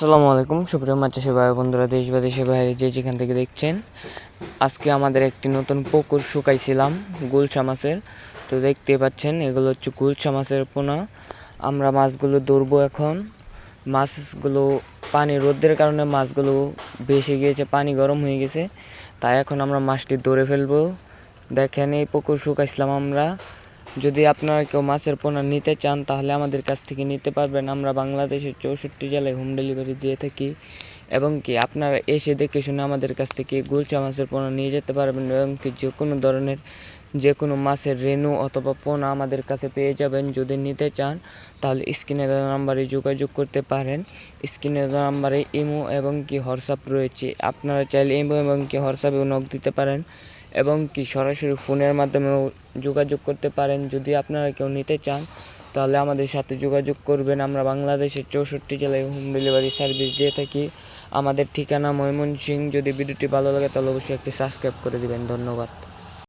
আসসালামু আলাইকুম, সুপ্রিয় মাছ চাষি ভাই বন্ধুরা, দেশ বা দেশের বাইরে যে যেখান থেকে দেখছেন, আজকে আমাদের একটি নতুন পুকুর শুকাইছিলাম, গুলশা মাছের। তো দেখতে পাচ্ছেন, এগুলো হচ্ছে গুলশা মাছের পোনা। আমরা মাছগুলো ধরবো এখন। মাছগুলো পানি রোদের কারণে মাছগুলো বেশি গিয়েছে, পানি গরম হয়ে গেছে। তাই এখন আমরা মাছটি ধরে ফেলব। দেখেন, এই পুকুর শুকাইছিলাম আমরা। যদি আপনারা কেউ মাছের পোনা নিতে চান, তাহলে আমাদের কাছ থেকে নিতে পারবেন। আমরা বাংলাদেশের চৌষট্টি জেলায় হোম ডেলিভারি দিয়ে থাকি। এবং কি, আপনারা এসে দেখে শুনে আমাদের কাছ থেকে গুলচা মাছের পোনা নিয়ে যেতে পারবেন এবং কি, যে কোনো ধরনের, যে কোনো মাছের রেনু অথবা পোনা আমাদের কাছে পেয়ে যাবেন। যদি নিতে চান, তাহলে স্ক্রিনে নাম্বারে যোগাযোগ করতে পারেন। স্ক্রিনে নাম্বারে ইমো এবং কি, হোয়াটসঅ্যাপ রয়েছে। আপনারা চাইলে ইমো এবং কি, হোয়াটসঅ্যাপেও নক দিতে পারেন। এবং কি সরাসরি ফোনের মাধ্যমেও যোগাযোগ করতে পারেন। যদি আপনারা কেউ নিতে চান, তাহলে আমাদের সাথে যোগাযোগ করবেন। আমরা বাংলাদেশের চৌষট্টি জেলায় হোম ডেলিভারি সার্ভিস দিয়ে থাকি। আমাদের ঠিকানা ময়মনসিং যদি ভিডিওটি ভালো লাগে, তাহলে অবশ্যই একটি সাবস্ক্রাইব করে দিবেন। ধন্যবাদ।